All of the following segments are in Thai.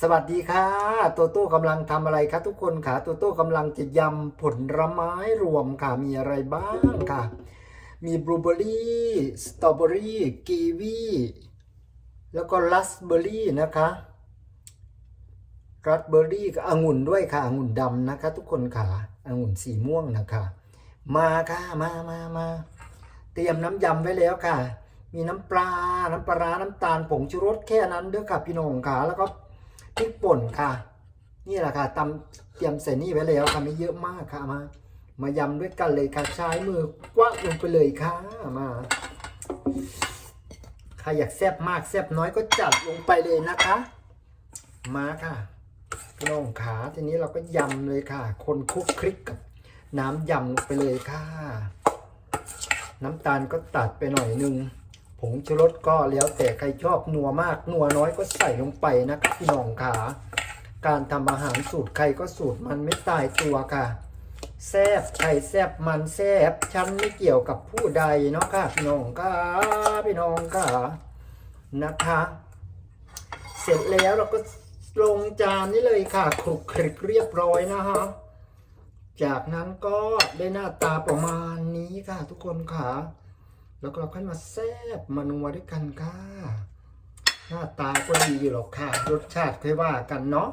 สวัสดีค่ะโตโต้กำลังทำอะไรคะทุกคนค่ะโตโต้กำลังจะยำผลไม้รวมค่ะ มีอะไรบ้างค่ะ มีบลูเบอรี่สตรอเบอรี่กีวีแล้วก็ราสเบอรี่นะคะราสเบอรี่กับองุ่นด้วยค่ะองุ่นดำนะคะ ทุกคนค่ะองุ่นสีม่วงนะคะ มาค่ะมามามาเตรียมน้ำยำไว้แล้วค่ะ มีน้ำปลา น้ำปลาร้าน้ำตาลผงชูรสแค่นั้นเด้อค่ะพี่น้องค่ะแล้วก็ พริกป่นค่ะ นี่แหละค่ะตำเตรียมใส่นี่ไว้แล้วค่ะไม่เยอะมากค่ะมามายำด้วยกันเลยค่ะใช้มือกว้างลงไปเลยค่ะมาใครอยากแซ่บมากแซ่บน้อยก็จัดลงไปเลยนะคะ มาค่ะพี่น้องขาทีนี้เราก็ยำเลยค่ะ คนคุกคลิกกับน้ำยำลงไปเลยค่ะ น้ำตาลก็ตัดไปหน่อยนึง ผงชูรสก็แล้วแต่ใครชอบนัวมากนัวน้อยก็ใส่ลงไปนะครับพี่น้องขาการทำอาหารสูตรใครก็สูตรมันไม่ตายตัวค่ะแซบใครแซบมันแซบฉันไม่เกี่ยวกับผู้ใดเนาะค่ะพี่น้องค่ะพี่น้องค่ะนะคะ เสร็จแล้วเราก็ลงจานนี้เลยค่ะคลุกคลิกเรียบร้อยนะฮะจากนั้นก็ได้หน้าตาประมาณนี้ค่ะทุกคนค่ะ แล้วก็เราค่อยมาแซบมานัวด้วยกันค่ะ หน้าตาก็ดีอยู่หรอกค่ะ รสชาติค่อยว่ากันเนาะ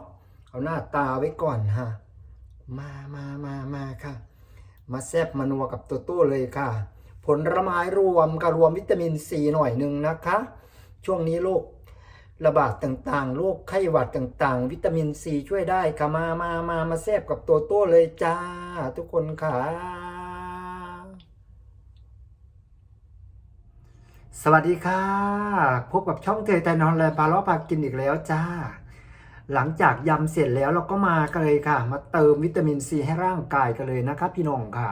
เอาหน้าตาไว้ก่อนฮะ มามามามาค่ะ มาแซบมานัวกับโตโต้เลยค่ะ ผลไม้รวมกับรวมวิตามินซีหน่อยหนึ่งนะคะ ช่วงนี้โรคระบาดต่างๆ โรคไข้หวัดต่างๆ วิตามินซีช่วยได้ค่ะ มามามามาแซบกับโตโต้เลยจ้า ทุกคนค่ะ สวัสดีค่ะ พบกับช่องเทยแต่นอนแลปลาล้อปลากินอีกแล้วจ้า หลังจากยำเสร็จแล้วเราก็มากันเลยค่ะ มาเติมวิตามินซีให้ร่างกายกันเลยนะครับพี่น้องค่ะ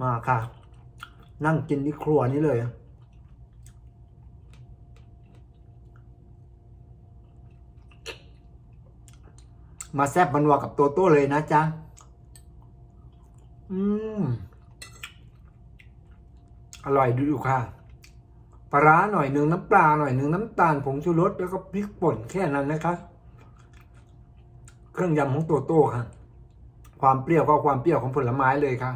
มาค่ะ นั่งกินที่ครัวนี้เลย มาแซบมันวัวกับโตโต้เลยนะจ๊ะอืม อร่อยดูอยู่ค่ะปลาหน่อยหนึ่งน้ำปลาหน่อยหนึ่งน้ำตาลผงชูรสแล้วก็พริกป่นแค่นั้นนะครับเครื่องยำของโตโต้ค่ะ ความเปรี้ยวก็ความเปรี้ยวของผลไม้เลยค่ะ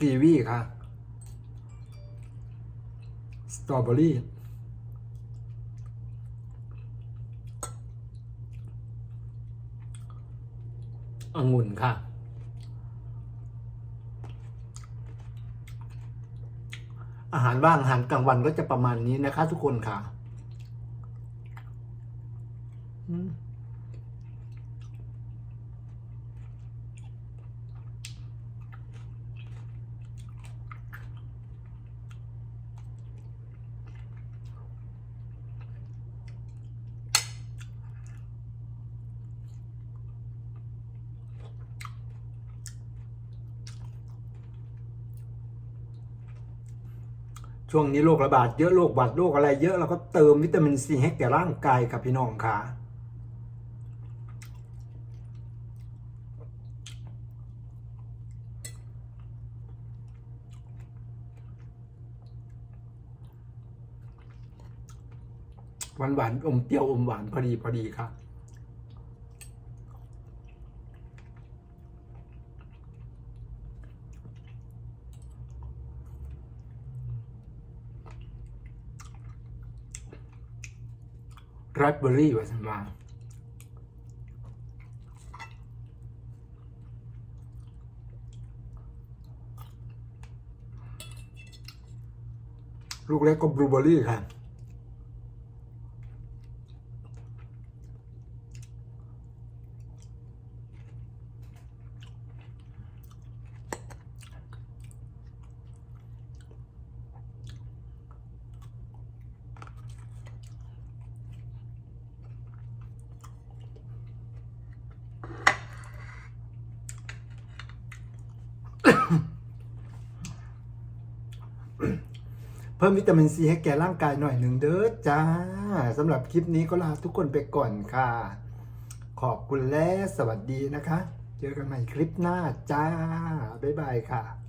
กีวีค่ะ สตรอเบอรี่องุ่นค่ะ อาหารว่างอาหารกลางวันก็จะประมาณนี้นะคะ ทุกคนค่ะ ช่วงนี้โรคระบาดเยอะโรคหวัดโรคอะไรเยอะเราก็เติมวิตามินซีให้แก่ร่างกายครับพี่น้องค่ะหวานหวานอมเปรี้ยวอมหวานพอดีพอดีครับ ราสเบอร์รี่ไว้สันวาลูกเล็กก็บลูเบอร์รี่ค่ะ เพิ่มวิตามินซีให้แก่ร่างกายหน่อยหนึ่งเด้อจ้าสำหรับคลิปนี้ก็ลาทุกคนไปก่อนค่ะ ขอบคุณและสวัสดีนะคะ เจอกันใหม่คลิปหน้าจ้า บ๊ายบายค่ะ